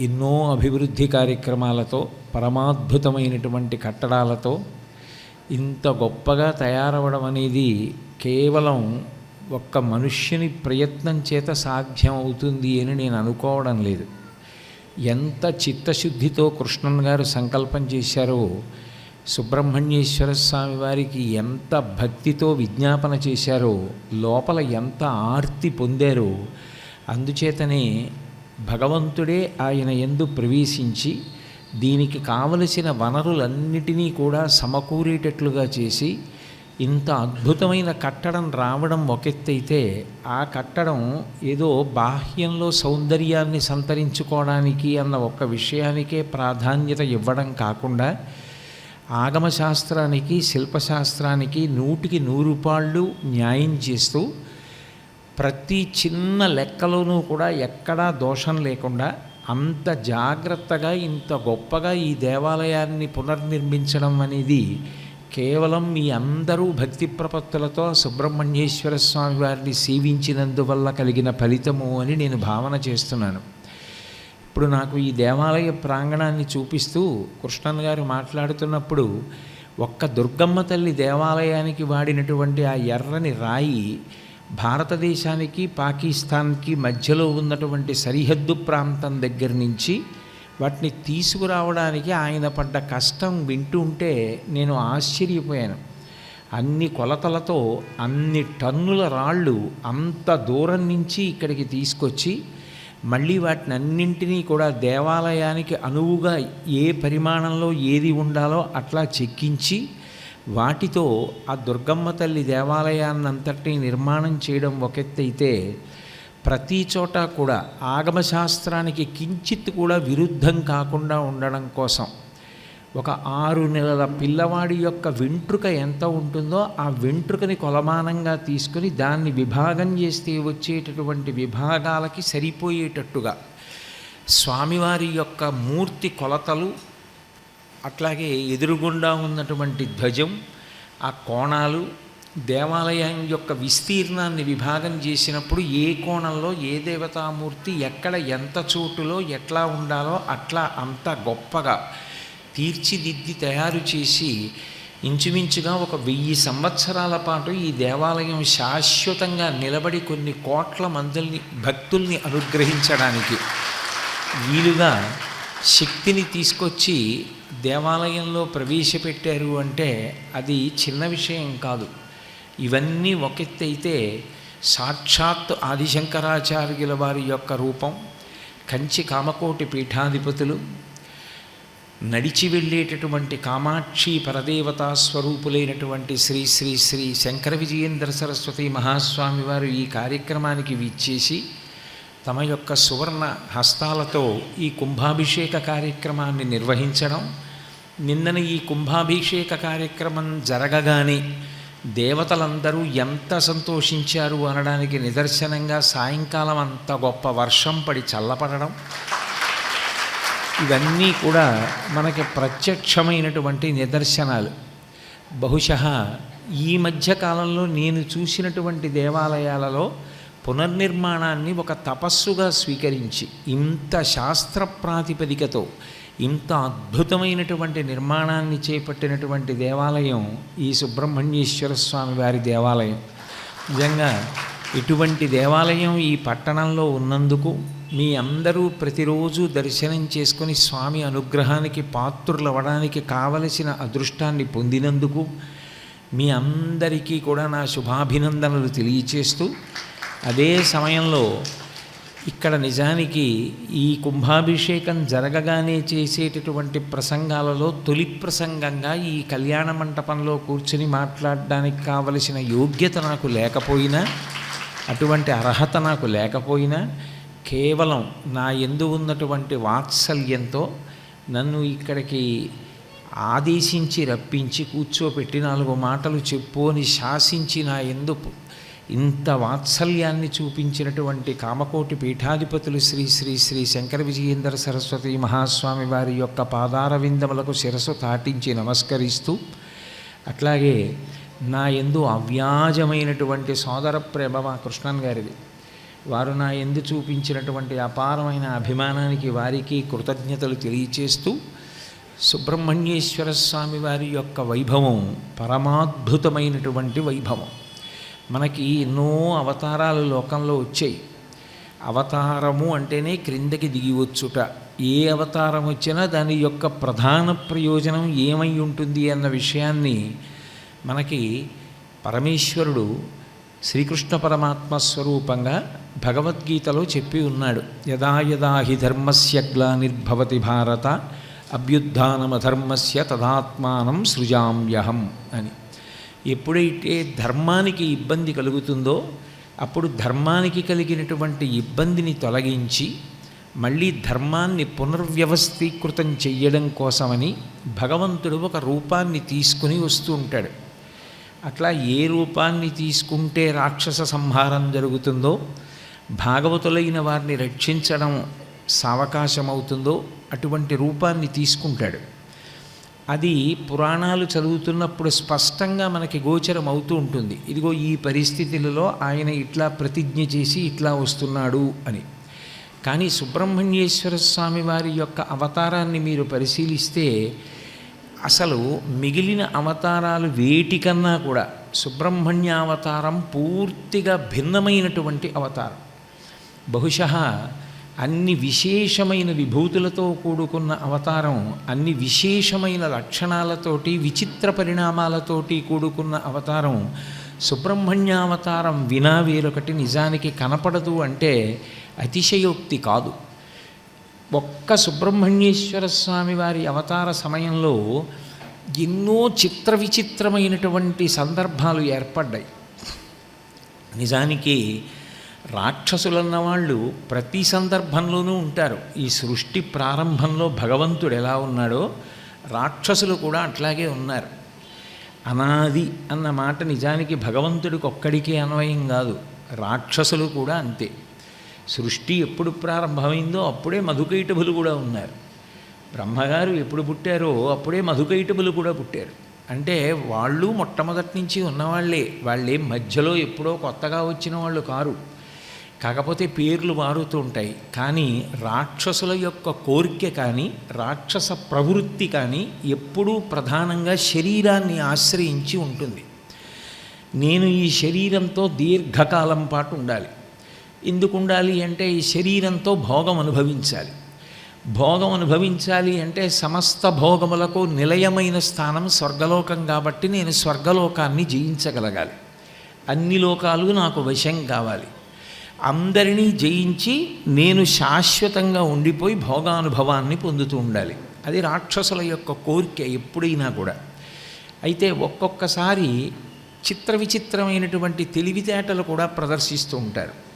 ఎన్నో అభివృద్ధి కార్యక్రమాలతో పరమాద్భుతమైనటువంటి కట్టడాలతో ఇంత గొప్పగా తయారవడం అనేది కేవలం ఒక్క మనుష్యుని ప్రయత్నం చేత సాధ్యం అవుతుంది అని నేను అనుకోవడం లేదు. ఎంత చిత్తశుద్ధితో కృష్ణన్ గారు సంకల్పం చేశారో సుబ్రహ్మణ్యేశ్వర స్వామి వారికి ఎంత భక్తితో విజ్ఞాపన చేశారో లోపల ఎంత ఆర్తి పొందారో అందుచేతనే భగవంతుడే ఆయన ఎందు ప్రవేశించి దీనికి కావలసిన వనరులన్నిటినీ కూడా సమకూరేటట్లుగా చేసి ఇంత అద్భుతమైన కట్టడం రావడం ఒకెత్తైతే ఆ కట్టడం ఏదో బాహ్యంలో సౌందర్యాన్ని సంతరించుకోవడానికి అన్న ఒక విషయానికే ప్రాధాన్యత ఇవ్వడం కాకుండా ఆగమశాస్త్రానికి శిల్పశాస్త్రానికి నూటికి నూరు పాళ్ళు న్యాయం చేస్తూ ప్రతి చిన్న లెక్కలోనూ కూడా ఎక్కడా దోషం లేకుండా అంత జాగ్రత్తగా ఇంత గొప్పగా ఈ దేవాలయాన్ని పునర్నిర్మించడం అనేది కేవలం మీ అందరూ భక్తి ప్రపత్తులతో సుబ్రహ్మణ్యేశ్వర స్వామి వారిని సేవించినందువల్ల కలిగిన ఫలితము అని నేను భావన చేస్తున్నాను. ఇప్పుడు నాకు ఈ దేవాలయ ప్రాంగణాన్ని చూపిస్తూ కృష్ణన్ గారు మాట్లాడుతున్నప్పుడు ఒక్క దుర్గమ్మ తల్లి దేవాలయానికి వాడినటువంటి ఆ ఎర్రని రాయి భారతదేశానికి పాకిస్తాన్కి మధ్యలో ఉన్నటువంటి సరిహద్దు ప్రాంతం దగ్గర నుంచి వాటిని తీసుకురావడానికి ఆయన పడ్డ కష్టం వింటూ ఉంటే నేను ఆశ్చర్యపోయాను. అన్ని కొలతలతో అన్ని టన్నుల రాళ్ళు అంత దూరం నుంచి ఇక్కడికి తీసుకొచ్చి మళ్ళీ వాటిని అన్నింటినీ కూడా దేవాలయానికి అనువుగా ఏ పరిమాణంలో ఏది ఉండాలో అట్లా చెక్కించి వాటితో ఆ దుర్గమ్మ తల్లి దేవాలయాన్నంతటి నిర్మాణం చేయడం ఒకెత్తైతే ప్రతి చోట కూడా ఆగమశాస్త్రానికి కించిత్ కూడా విరుద్ధం కాకుండా ఉండడం కోసం ఒక ఆరు నెలల పిల్లవాడి యొక్క వెంట్రుక ఎంత ఉంటుందో ఆ వెంట్రుకని కొలమానంగా తీసుకుని దాన్ని విభాగం చేస్తే వచ్చేటటువంటి విభాగాలకి సరిపోయేటట్టుగా స్వామివారి యొక్క మూర్తి కొలతలు అట్లాగే ఎదురుగుండా ఉన్నటువంటి ధ్వజం ఆ కోణాలు దేవాలయం యొక్క విస్తీర్ణాన్ని విభాగం చేసినప్పుడు ఏ కోణంలో ఏ దేవతామూర్తి ఎక్కడ ఎంత చోటులో ఎట్లా ఉండాలో అట్లా అంత గొప్పగా తీర్చిదిద్ది తయారు చేసి ఇంచుమించుగా ఒక వెయ్యి సంవత్సరాల పాటు ఈ దేవాలయం శాశ్వతంగా నిలబడి కొన్ని కోట్ల మందుల్ని భక్తుల్ని అనుగ్రహించడానికి వీలుగా శక్తిని తీసుకొచ్చి దేవాలయంలో ప్రవేశపెట్టారు అంటే అది చిన్న విషయం కాదు. ఇవన్నీ ఒకెత్తైతే సాక్షాత్ ఆదిశంకరాచార్యుల వారి యొక్క రూపం కంచి కామకోటి పీఠాధిపతులు నడిచి వెళ్ళేటటువంటి కామాక్షి పరదేవతా స్వరూపులైనటువంటి శ్రీ శ్రీ శ్రీ శంకర విజయేంద్ర సరస్వతి మహాస్వామి వారు ఈ కార్యక్రమానికి విచ్చేసి తమ యొక్క సువర్ణ హస్తాలతో ఈ కుంభాభిషేక కార్యక్రమాన్ని నిర్వహించడం నిన్నన ఈ కుంభాభిషేక కార్యక్రమం జరగగానే దేవతలందరూ ఎంత సంతోషించారు అనడానికి నిదర్శనంగా సాయంకాలం అంత గొప్ప వర్షం పడి చల్లపడడం. ఇవన్నీ కూడా మనకి ప్రత్యక్షమైనటువంటి నిదర్శనాలు. బహుశ ఈ మధ్యకాలంలో నేను చూసినటువంటి దేవాలయాలలో పునర్నిర్మాణాన్ని ఒక తపస్సుగా స్వీకరించి ఇంత శాస్త్ర ప్రాతిపదికతో ఇంత అద్భుతమైనటువంటి నిర్మాణాన్ని చేపట్టినటువంటి దేవాలయం ఈ సుబ్రహ్మణ్యేశ్వర స్వామి వారి దేవాలయం. నిజంగా ఇటువంటి దేవాలయం ఈ పట్టణంలో ఉన్నందుకు మీ అందరూ ప్రతిరోజు దర్శనం చేసుకొని స్వామి అనుగ్రహానికి పాత్రులవ్వడానికి కావలసిన అదృష్టాన్ని పొందినందుకు మీ అందరికీ కూడా నా శుభాభినందనలు తెలియచేస్తూ అదే సమయంలో ఇక్కడ నిజానికి ఈ కుంభాభిషేకం జరగగానే చేసేటటువంటి ప్రసంగాలలో తొలి ప్రసంగంగా ఈ కళ్యాణ మంటపంలో కూర్చుని మాట్లాడడానికి కావలసిన యోగ్యత నాకు లేకపోయినా అటువంటి అర్హత నాకు లేకపోయినా కేవలం నా ఎందు ఉన్నటువంటి వాత్సల్యంతో నన్ను ఇక్కడికి ఆదేశించి రప్పించి కూర్చోపెట్టి నాలుగు మాటలు చెప్పు అని శాసించి నా ఎందు ఇంత వాత్సల్యాన్ని చూపించినటువంటి కామకోటి పీఠాధిపతులు శ్రీ శ్రీ శ్రీ శంకర విజయేంద్ర సరస్వతి మహాస్వామి వారి యొక్క పాదార విందములకు శిరస్సు తాటించి నమస్కరిస్తూ అట్లాగే నా ఎందు అవ్యాజమైనటువంటి సోదర ప్రేమ మా కృష్ణన్ గారిది వారు నా ఎందు చూపించినటువంటి అపారమైన అభిమానానికి వారికి కృతజ్ఞతలు తెలియచేస్తూ సుబ్రహ్మణ్యేశ్వర స్వామి వారి యొక్క వైభవం పరమాద్భుతమైనటువంటి వైభవం. మనకి ఎన్నో అవతారాలు లోకంలో వచ్చాయి. అవతారము అంటేనే క్రిందకి దిగివచ్చుట ఏ అవతారం వచ్చినా దాని యొక్క ప్రధాన ప్రయోజనం ఏమై ఉంటుంది అన్న విషయాన్ని మనకి పరమేశ్వరుడు శ్రీకృష్ణ పరమాత్మ స్వరూపంగా భగవద్గీతలో చెప్పి ఉన్నాడు. యదా యదా హి ధర్మస్య గ్లానిర్భవతి భారత అభ్యుత్నమధర్మస్య తదాత్మానం సృజామ్యహం అని. ఎప్పుడైతే ధర్మానికి ఇబ్బంది కలుగుతుందో అప్పుడు ధర్మానికి కలిగినటువంటి ఇబ్బందిని తొలగించి మళ్ళీ ధర్మాన్ని పునర్వ్యవస్థీకృతం చెయ్యడం కోసమని భగవంతుడు ఒక రూపాన్ని తీసుకుని వస్తూ ఉంటాడు. అట్లా ఏ రూపాన్ని తీసుకుంటే రాక్షస సంహారం జరుగుతుందో భాగవతులైన వారిని రక్షించడం సావకాశమవుతుందో అటువంటి రూపాన్ని తీసుకుంటాడు. అది పురాణాలు చదువుతున్నప్పుడు స్పష్టంగా మనకి గోచరం అవుతూ ఉంటుంది. ఇదిగో ఈ పరిస్థితులలో ఆయన ఇట్లా ప్రతిజ్ఞ చేసి ఇట్లా వస్తున్నాడు అని. కానీ సుబ్రహ్మణ్యేశ్వర స్వామి వారి యొక్క అవతారాన్ని మీరు పరిశీలిస్తే అసలు మిగిలిన అవతారాలు వేటికన్నా కూడా సుబ్రహ్మణ్య అవతారం పూర్తిగా భిన్నమైనటువంటి అవతారం. బహుశ అన్ని విశేషమైన విభూతులతో కూడుకున్న అవతారం అన్ని విశేషమైన లక్షణాలతోటి విచిత్ర పరిణామాలతోటి కూడుకున్న అవతారం సుబ్రహ్మణ్యావతారం వినా వేరొకటి నిజానికి కనపడదు అంటే అతిశయోక్తి కాదు. ఒక్క సుబ్రహ్మణ్యేశ్వర స్వామి వారి అవతార సమయంలో ఎన్నో చిత్ర విచిత్రమైనటువంటి సందర్భాలు ఏర్పడ్డాయి. నిజానికి రాక్షసులన్న వాళ్ళు ప్రతి సందర్భంలోనూ ఉంటారు. ఈ సృష్టి ప్రారంభంలో భగవంతుడు ఎలా ఉన్నాడో రాక్షసులు కూడా అట్లాగే ఉన్నారు. అనాది అన్న మాట నిజానికి భగవంతుడికి ఒక్కడికే అన్వయం కాదు రాక్షసులు కూడా అంతే. సృష్టి ఎప్పుడు ప్రారంభమైందో అప్పుడే మధుకైటభులు కూడా ఉన్నారు. బ్రహ్మగారు ఎప్పుడు పుట్టారో అప్పుడే మధుకైటభులు కూడా పుట్టారు. అంటే వాళ్ళు మొట్టమొదటి నుంచి ఉన్నవాళ్ళే వాళ్ళే మధ్యలో ఎప్పుడో కొత్తగా వచ్చిన వాళ్ళు కారు. కాకపోతే పేర్లు మారుతూ ఉంటాయి. కానీ రాక్షసుల యొక్క కోరిక కానీ రాక్షస ప్రవృత్తి కానీ ఎప్పుడూ ప్రధానంగా శరీరాన్ని ఆశ్రయించి ఉంటుంది. నేను ఈ శరీరంతో దీర్ఘకాలం పాటు ఉండాలి. ఎందుకు ఉండాలి అంటే ఈ శరీరంతో భోగం అనుభవించాలి. భోగం అనుభవించాలి అంటే సమస్త భోగములకు నిలయమైన స్థానం స్వర్గలోకం కాబట్టి నేను స్వర్గలోకాన్ని జయించగలగాలి. అన్ని లోకాలు నాకు వశం కావాలి. అందరినీ జయించి నేను శాశ్వతంగా ఉండిపోయి భోగానుభవాన్ని పొందుతూ ఉండాలి. అది రాక్షసుల యొక్క కోరిక ఎప్పుడైనా కూడా. అయితే ఒక్కొక్కసారి చిత్ర విచిత్రమైనటువంటి తెలివితేటలు కూడా ప్రదర్శిస్తూ ఉంటారు.